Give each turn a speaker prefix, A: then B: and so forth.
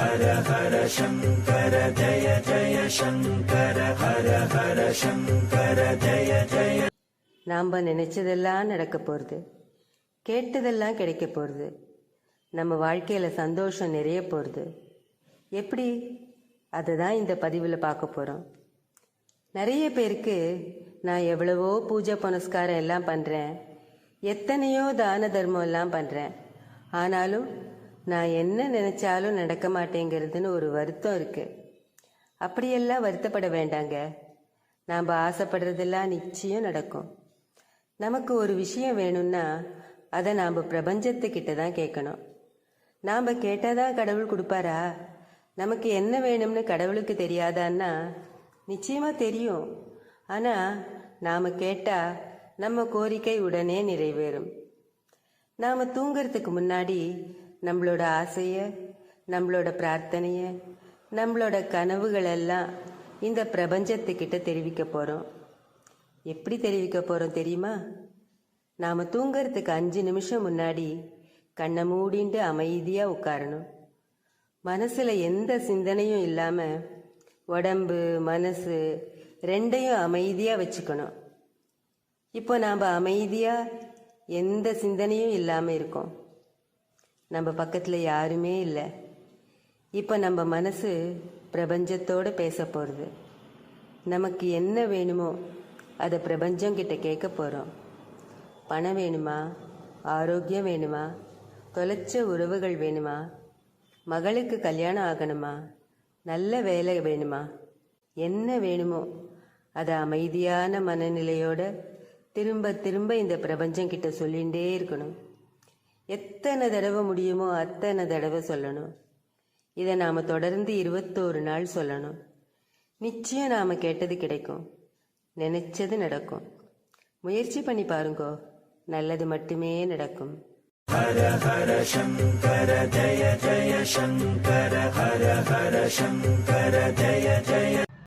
A: ஹர ஹர சங்கர ஜய ஜய சங்கர ஹர ஹர சங்கர ஜய ஜய
B: நாம் நினைச்சதெல்லாம் நடக்க போகிறது கேட்டதெல்லாம் கிடைக்க போகிறது நம்ம வாழ்க்கையில் சந்தோஷம் நிறைய போகிறது எப்படி? அதை தான் இந்த பதிவில் பார்க்க போகிறோம் நிறைய பேருக்கு நான் எவ்வளவோ பூஜை புனஸ்காரம் எல்லாம் பண்ணுறேன் எத்தனையோ தான தர்மம் எல்லாம் பண்ணுறேன் ஆனாலும் நான் என்ன நினச்சாலும் நடக்க மாட்டேங்கிறதுன்னு ஒரு வருத்தம் இருக்குது அப்படியெல்லாம் வருத்தப்பட வேண்டாங்க. நாம் ஆசைப்படுறதெல்லாம் நிச்சயம் நடக்கும். நமக்கு ஒரு விஷயம் வேணும்னா அதை நாம் பிரபஞ்சத்துக்கிட்ட தான் கேட்கணும். நாம் கேட்டால் தான் கடவுள் கொடுப்பாரா? நமக்கு என்ன வேணும்னு கடவுளுக்கு தெரியாதான்னா நிச்சயமாக தெரியும். ஆனால் நாம் கேட்டால் நம்ம கோரிக்கை உடனே நிறைவேறும். நாம் தூங்குறதுக்கு முன்னாடி நம்மளோட ஆசையை நம்மளோட பிரார்த்தனையை நம்மளோட கனவுகளெல்லாம் இந்த பிரபஞ்சத்துக்கிட்ட தெரிவிக்க போகிறோம் எப்படி தெரிவிக்க போகிறோம் தெரியுமா? நாம் தூங்கறதுக்கு அஞ்சு நிமிஷம் முன்னாடி கண்ணை மூடிண்டு அமைதியாக உட்காரணும். மனசில் எந்த சிந்தனையும் இல்லாமல் உடம்பு மனசு ரெண்டையும் அமைதியாக வச்சுக்கணும். இப்போ நாம் அமைதியாக எந்த சிந்தனையும் இல்லாமல் இருக்கோம். நம்ம பக்கத்தில் யாருமே இல்லை. இப்போ நம்ம மனசு பிரபஞ்சத்தோடு பேச போகிறது நமக்கு என்ன வேணுமோ அதை பிரபஞ்சம் கிட்ட கேட்க போகிறோம் பணம் வேணுமா? ஆரோக்கியம் வேணுமா? தொலைச்ச உறவுகள் வேணுமா? மகளுக்கு கல்யாணம் ஆகணுமா? நல்ல வேலை வேணுமா? என்ன வேணுமோ அதை அமைதியான மனநிலையோட திரும்ப திரும்ப இந்த பிரபஞ்சம் கிட்ட சொல்லிகிட்டே இருக்கணும். எத்தனை தடவை முடியுமோ அத்தனை தடவை சொல்லணும். இதை நாம் தொடர்ந்து இருபத்தோரு நாள் சொல்லணும். நிச்சயம் நாம் கேட்டது கிடைக்கும். நினைச்சது நடக்கும். முயற்சி பண்ணி பாருங்கோ. நல்லது மட்டுமே நடக்கும்.
A: ஹர ஹர சங்கர ஜய ஜய சங்கர ஹர ஹர சங்கர ஜய ஜய